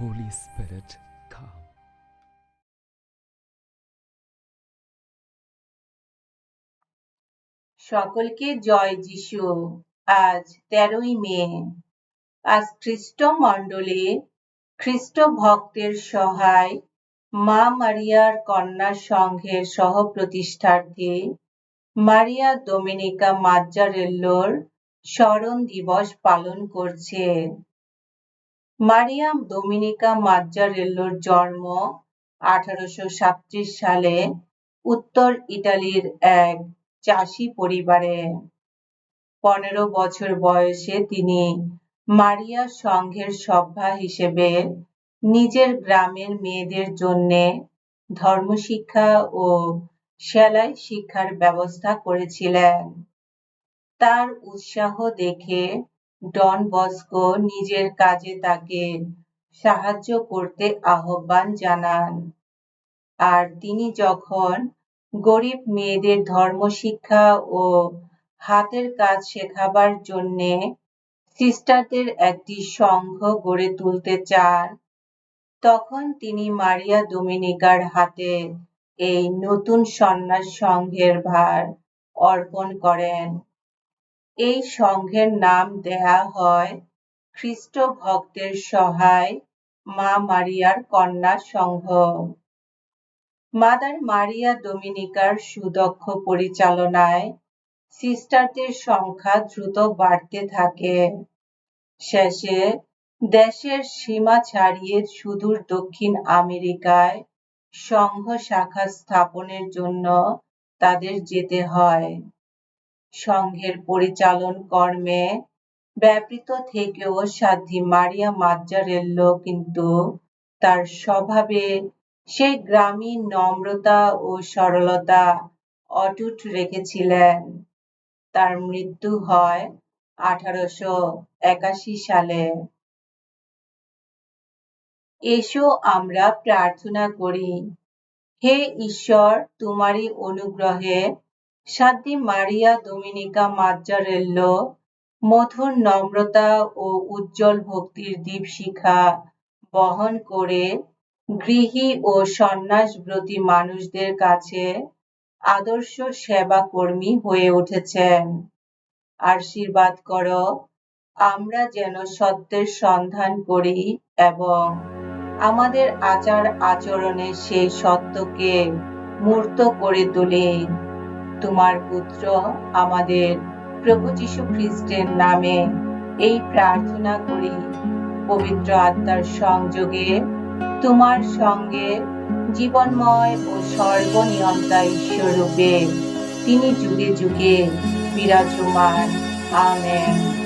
Holy Spirit, come. সকলকে জয় যিশু। আজ তেরোই মে। আজ খ্রিস্ট মণ্ডলে খ্রিস্ট ভক্তের সহায় মা মারিয়ার কন্যা সংঘের সহ প্রতিষ্ঠার্থে মারিয়া ডোমিনিকা মাজ্জারেল্লোর স্মরণ দিবস পালন করছে। মারিয়াম ডোমিনিকা মাজ্জারেল্লোর জন্ম আঠারোশো সালে উত্তর ইটালির এক চাষি পরিবারে। পনেরো বছর বয়সে তিনি মারিয়া সংঘের সভ্যা হিসেবে নিজের গ্রামের মেয়েদের জন্য ধর্মশিক্ষা ও সেলাই শিক্ষার ব্যবস্থা করেছিলেন। তার উৎসাহ দেখে ডন বস্কো নিজের কাজে তাকে সাহায্য করতে আহ্বান জানান। আর তিনি যখন গরিব মেয়েদের ধর্মশিক্ষা ও হাতের কাজ শেখাবার জন্যে সিস্টারদের একটি সংঘ গড়ে তুলতে চান, তখন তিনি মারিয়া ডোমিনিকার হাতে এই নতুন সন্ন্যাস সংঘের ভার অর্পণ করেন। এই সংঘের নাম দেয়া হয় খ্রিস্ট ভক্তের সহায় মা মারিয়ার কন্যা সংঘ। মাদার মারিয়া ডোমিনিকার সুদক্ষ পরিচালনায় সিস্টারদের সংখ্যা দ্রুত বাড়তে থাকে। শেষে দেশের সীমা ছাড়িয়ে সুদূর দক্ষিণ আমেরিকায় সংঘ শাখা স্থাপনের জন্য তাদের যেতে হয়। সংঘের পরিচালন কর্মে ব্যাপৃত থেকেও সাধ্বী মারিয়া মাজ্জারেল্লো কিন্তু তার স্বভাবে সেই গ্রামীণ নম্রতা ও সরলতা অটুট রেখেছিলেন। তার মৃত্যু হয় আঠারোশো একাশি সালে। এসো আমরা প্রার্থনা করি, হে ঈশ্বর, তোমারই অনুগ্রহে সাধ্বী মারিয়া ডোমিনিকা মাজ্জারেল্লো, মধুর নম্রতা ও উজ্জ্বল ভক্তির দীপশিখা বহন করে গৃহী ও সন্ন্যাসব্রতী মানুষদের কাছে আদর্শ সেবা কর্মী হয়ে উঠেছেন। আশীর্বাদ কর, আমরা যেন সত্যের সন্ধান করি এবং আমাদের আচার আচরণে সেই সত্যকে মূর্ত করে তুলি। তোমার পুত্র আমাদের প্রভু যীশু খ্রিস্টের নামে এই প্রার্থনা করি। পবিত্র আত্মার সংযোগে তোমার সঙ্গে জীবনময় ও সর্বনিয়ন্তা ঈশ্বরূপে তিনি যুগে যুগে বিরাজমান। আমেন।